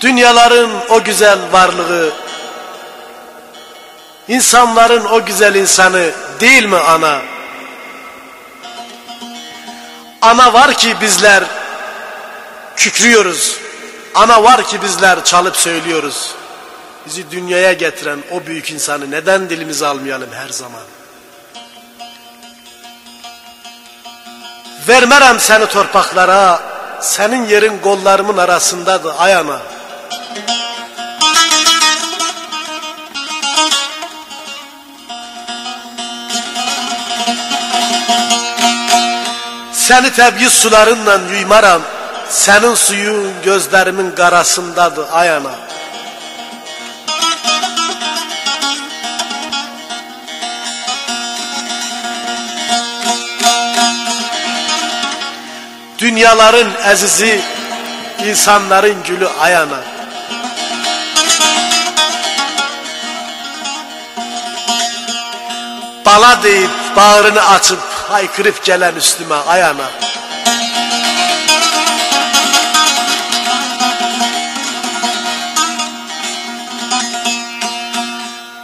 Dünyaların o güzel varlığı, insanların o güzel insanı değil mi ana? Ana var ki bizler kükrüyoruz. Ana var ki bizler çalıp söylüyoruz. Bizi dünyaya getiren o büyük insanı neden dilimize almayalım her zaman? Vermerem seni torpaklara, senin yerin kollarımın arasındadır ay Seni təbiiz sularınla yuymaram, Sənin suyun gözlərimin qarasındadır ay ana. Dünyaların əzizi, insanların gülü ay ana. Bala deyib bağrını açıb haykırıp gələn üstümə ay ana.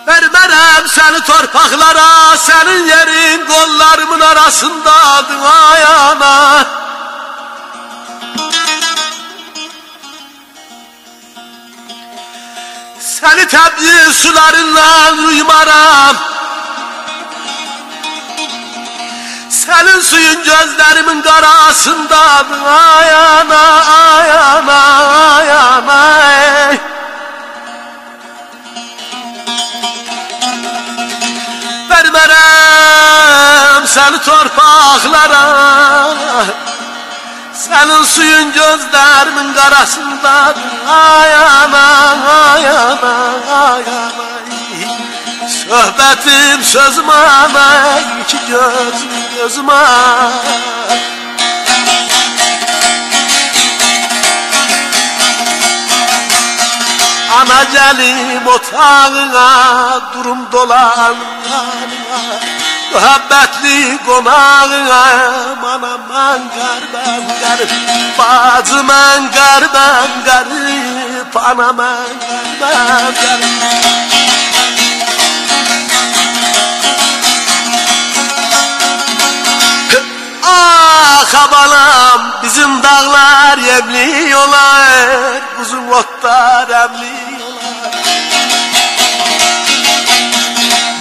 Vermərəm səni torpaqlara, sənin yerin qollarımın arasındadır ay ana. Səni təbliğ sularından uymaram. Senin suyun gözlerimin karasındadır ay ana ay ana ay ana ey. Vermerem seni torpaklara. Senin suyun gözlerimin karasındadır ay ana ay ana ay ana Söhbətim sözüm ana iki gözüm gözüm Ana gəlim otağına durum dolan yanına Mühabbətli qonağına Anam mən qarbəm qərib Bacı mən qarbəm qərib Ana Ah balam bizim dağlar yemli olar Uzun otlar olar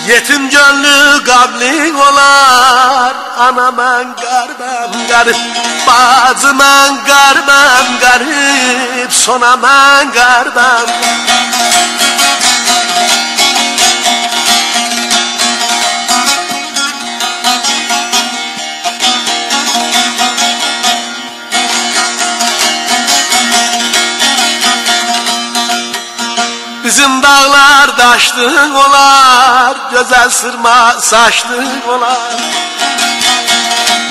Yetim gönlü gabli olar Ana mən qarbəm qarib Bacı mən qarbəm qarib Sona dağlar daşlıq olar, gözəl sırma saçlıq olar.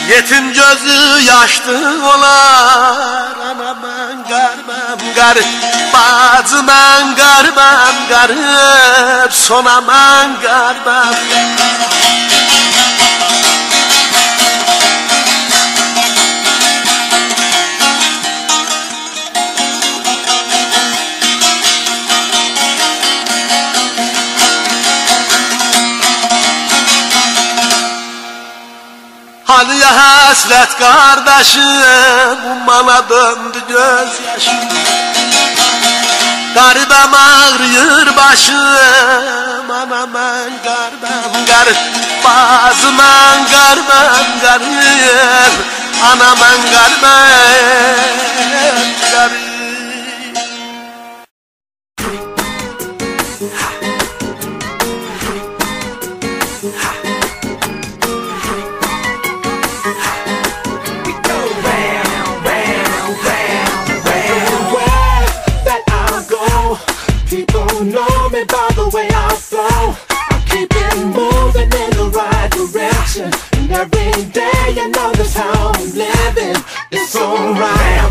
Yetim gözü yaşlıq olar, ana mən qarbəm qarıb, bacı mən qarbəm qarıb, sona qarbəm Hani hasret kardeşim Ummana döndü gözyaşım. Garibem ağrıyor başım Anam ben garbem garip Bazım ben garbem garip Anam ben garbem People know me by the way I flow. I keep it moving in the right direction. And every day I notice how I'm living. It's alright.